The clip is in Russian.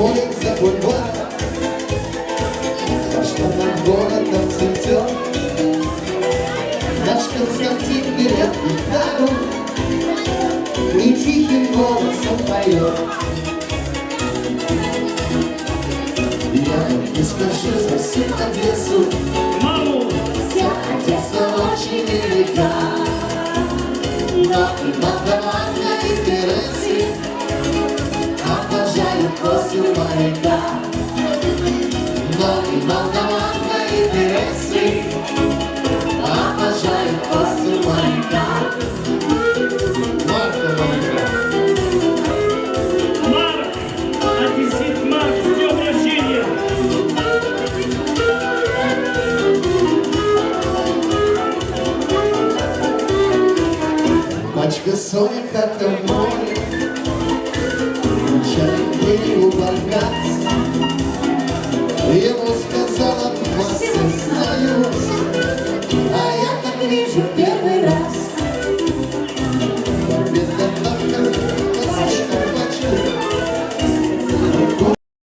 молится бульвар А что над городом цветет. Наш Константин берет гитару И тихим голосом поет. Я не скажу за всю Одессу. Маму! Вся Одесса очень велика. Но и После моряка Но и Молдаванка, и Терези Обожают после моряка Марк! Одессит Марк, с днем рождения! Пачка соли, как море Берегу Баркас Ему сказала, вас я знаю А я так вижу,